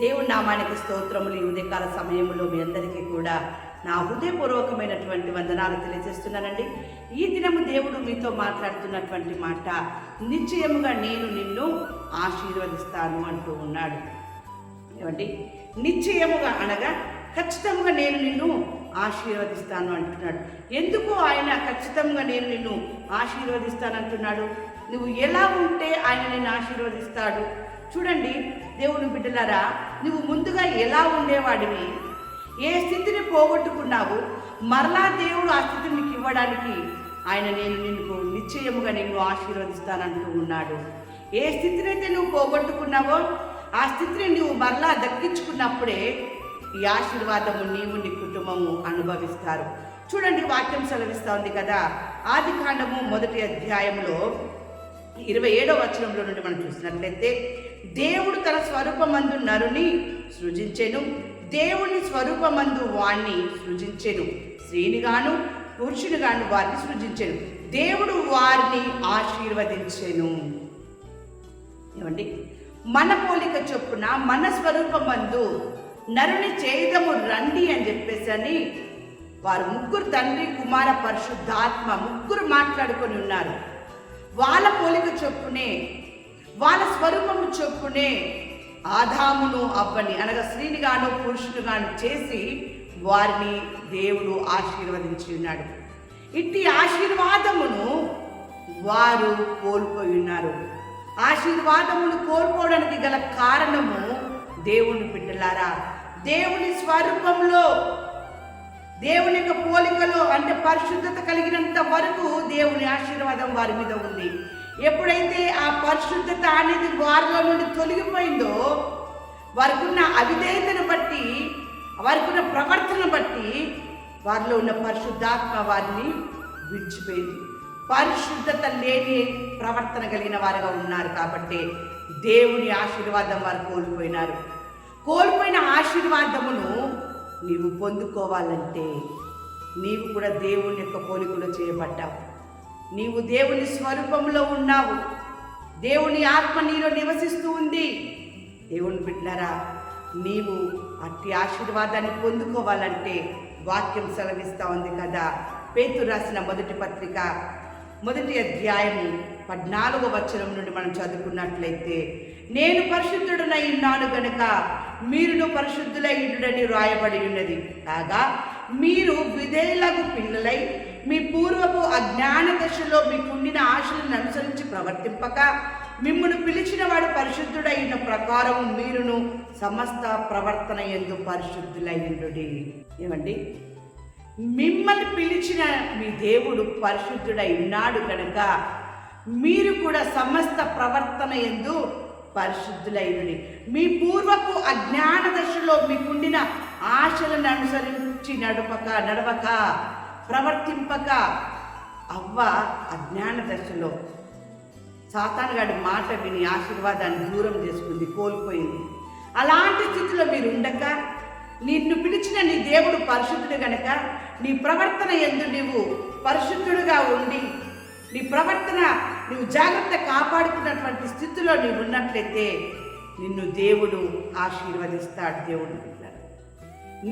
దేవుడి నామానికి స్తోత్రములు. ఈ ఉదయకాల సమయంలో మీ అందరికీ కూడా నా హృదయపూర్వకమైనటువంటి వందనాలు తెలియజేస్తున్నానండి. ఈ దినము దేవుడు మీతో మాట్లాడుతున్నటువంటి మాట నిశ్చయముగా నేను నిన్ను ఆశీర్వదిస్తాను అంటూ ఉన్నాడు. ఏమండి? నిశ్చయముగా అనగా ఖచ్చితంగా నేను నిన్ను ఆశీర్వదిస్తాను అంటున్నాడు. ఎందుకు ఆయన ఖచ్చితంగా నేను నిన్ను ఆశీర్వదిస్తాను అంటున్నాడు నువ్వు ఎలా ఉంటే ఆయన నిన్ను ఆశీర్వదిస్తాడు? చూడండి దేవుని బిడ్డలారా నువ్వు ముందుగా ఎలా ఉండేవాడివి? ఏ స్థితిని పోగొట్టుకున్నావు? మరలా దేవుడు ఆ స్థితిని నీకు ఇవ్వడానికి ఆయన నేను నిన్ను నిశ్చయముగా నిన్ను ఆశీర్వదిస్తానంటూ ఉన్నాడు. ఏ స్థితిని అయితే నువ్వు పోగొట్టుకున్నావో ఆ స్థితిని నువ్వు మరలా దక్కించుకున్నప్పుడే ఈ ఆశీర్వాదము నీవు నీ కుటుంబము అనుభవిస్తారు. చూడండి వాక్యం సెలవిస్తూ ఉంది కదా ఆది కాండము మొదటి అధ్యాయంలో ఇరవై ఏడో వచనంలో నుండి మనం చూసినట్లయితే దేవుడు తన స్వరూపమందు నరుని సృజించెను. దేవుని స్వరూపమందు వాణ్ణి సృజించెను. స్త్రీనిగాను పురుషునిగాను వారిని సృజించెను. దేవుడు వారిని ఆశీర్వదించెను. ఏమండి? మన పోలిక చొప్పున మన స్వరూపమందు నరుని చేయదము రండి అని చెప్పేసి అని వారు ముగ్గురు తండ్రి కుమార పరిశుద్ధాత్మ ముగ్గురు మాట్లాడుకొని ఉన్నారు. వాళ్ళ పోలిక చొప్పునే వాళ్ళ స్వరూపము చొప్పునే ఆదామును అవ్వని అనగా స్త్రీని గాను పురుషుని గాను చేసి వారిని దేవుడు ఆశీర్వదించి ఉన్నాడు. ఇట్టి ఆశీర్వాదమును వారు కోల్పోయి ఉన్నారు. ఆశీర్వాదమును కోల్పోవడానికి గల కారణము దేవుని బిడ్డలారా. దేవుని స్వరూపంలో దేవుని యొక్క పోలికలో అంటే పరిశుద్ధత కలిగినంత వరకు దేవుని ఆశీర్వాదం వారి మీద ఉంది. ఎప్పుడైతే ఆ పరిశుద్ధత అనేది వారిలో నుండి తొలగిపోయిందో వారికున్న అవిధేయతను బట్టి వారికున్న ప్రవర్తన బట్టి వారిలో ఉన్న పరిశుద్ధాత్మ వారిని విడిచిపోయింది పరిశుద్ధత లేని ప్రవర్తన కలిగిన వారుగా ఉన్నారు కాబట్టి దేవుని ఆశీర్వాదం వారు కోల్పోయినారు. కోల్పోయిన ఆశీర్వాదమును నీవు పొందుకోవాలంటే నీవు కూడా దేవుని యొక్క పోలికలో చేయబడ్డావు. నీవు దేవుని స్వరూపంలో ఉన్నావు. దేవుని ఆత్మ నీలో నివసిస్తూ ఉంది. దేవుని బిడ్డలారా నీవు అట్టి ఆశీర్వాదాన్ని పొందుకోవాలంటే వాక్యం సెలవిస్తూ ఉంది కదా. పేతు రాసిన మొదటి పత్రిక మొదటి అధ్యాయము పద్నాలుగో వచనం నుండి మనం చదువుకున్నట్లయితే నేను పరిశుద్ధుడనై ఉన్నాను గనుక మీరును పరిశుద్ధులై ఉండుడని రాయబడి ఉన్నది. కాగా మీరు విధేయులకు పిల్లలై మీ పూర్వపు అజ్ఞాన దశలో మీకుండిన ఆశలను అనుసరించి ప్రవర్తింపక మిమ్మల్ని పిలిచిన వాడు పరిశుద్ధుడైన ప్రకారం మీరును సమస్త ప్రవర్తన ఎందు పరిశుద్ధులయ్యుడి ఏమండి? మిమ్మల్ని పిలిచిన మీ దేవుడు పరిశుద్ధుడై ఉన్నాడు కనుక మీరు కూడా సమస్త ప్రవర్తన ఎందు పరిశుద్ధులైనని. మీ పూర్వపు అజ్ఞాన దశలో మీకుండిన ఆశలను అనుసరించి నడపక నడవక ప్రవర్తింపక అవ్వ అజ్ఞాన దశలో సాతానుగాడి మాట విని ఆశీర్వాదాన్ని దూరం చేసుకుంది కోల్పోయింది. అలాంటి స్థితిలో మీరు ఉండక నిన్ను పిలిచిన నీ దేవుడు పరిశుద్ధుడు గనక నీ ప్రవర్తన ఎందు నీవు పరిశుద్ధుడుగా ఉండి నీ ప్రవర్తన నువ్వు జాగ్రత్త కాపాడుకున్నటువంటి స్థితిలో నీవు ఉన్నట్లయితే నిన్ను దేవుడు ఆశీర్వదిస్తాడు దేవుడు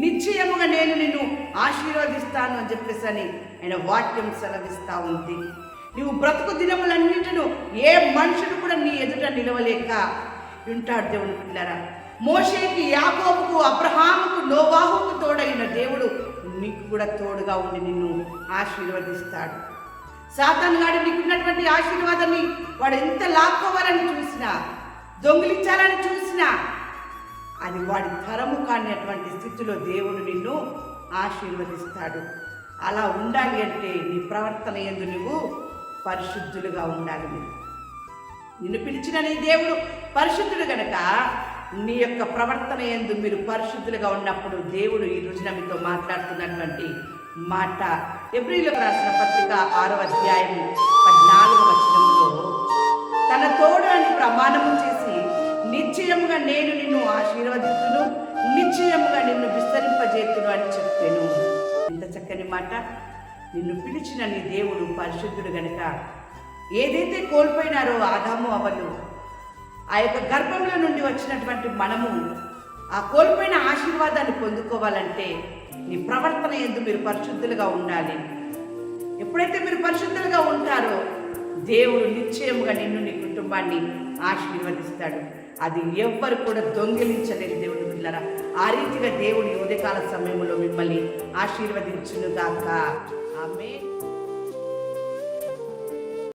నిశ్చయముగా నేను నిన్ను ఆశీర్వదిస్తాను అని చెప్పేసి అని ఆయన వాక్యం సెలవిస్తూ ఉంది. నువ్వు బ్రతుకు దినములన్నింటిను ఏ మనుషుడు కూడా నీ ఎదుట నిలవలేక ఉంటాడు దేవుడు పిల్లరా. మోషేకి యాకోబుకు అబ్రహాముకు నోవాహుకు తోడైన దేవుడు నీకు కూడా తోడుగా ఉండి నిన్ను ఆశీర్వదిస్తాడు. సాతాన్ గాడు నీకున్నటువంటి ఆశీర్వాదాన్ని వాడు ఎంత లాక్కోవాలని చూసినా దొంగిలించాలని చూసినా అది వాడి తరము కానిటువంటి స్థితిలో దేవుడు నిన్ను ఆశీర్వదిస్తాడు. అలా ఉండాలి అంటే నీ ప్రవర్తన ఎందు నువ్వు పరిశుద్ధులుగా ఉండాలి. నువ్వు నిన్ను పిలిచిన నీ దేవుడు పరిశుద్ధుడు గనక నీ యొక్క ప్రవర్తన ఎందు మీరు పరిశుద్ధులుగా ఉన్నప్పుడు దేవుడు ఈ రోజున మీతో మాట్లాడుతున్నటువంటి మాట. ఎబ్రిలో రాసిన పత్రిక ఆరో అధ్యాయం పద్నాలుగు వచనంలో తన తోడు అని ప్రమాణము చేసి నిశ్చయముగా నేను నిన్ను ఆశీర్వదిస్తును నిశ్చయముగా నిన్ను విస్తరింపజేతును అని చెప్పాను. ఇంత చక్కని మాట. నిన్ను పిలిచిన నీ దేవుడు పరిశుద్ధుడు గనక ఏదైతే కోల్పోయినారో ఆదాము అవలు ఆ యొక్క గర్భంలో నుండి వచ్చినటువంటి మనము ఆ కోల్పోయిన ఆశీర్వాదాన్ని పొందుకోవాలంటే నీ ప్రవర్తన ఎందు మీరు పరిశుద్ధులుగా ఉండాలి. ఎప్పుడైతే మీరు పరిశుద్ధులుగా ఉంటారో దేవుడు నిశ్చయముగా నిన్ను నీ కుటుంబాన్ని ఆశీర్వదిస్తాడు. అది ఎవ్వరు కూడా దొంగిలించలేదు దేవుడు పిల్లరా ఆ రీతిగా దేవుడు ఉదయకాల సమయంలో మిమ్మల్ని ఆశీర్వదించునుగాక. ఆమె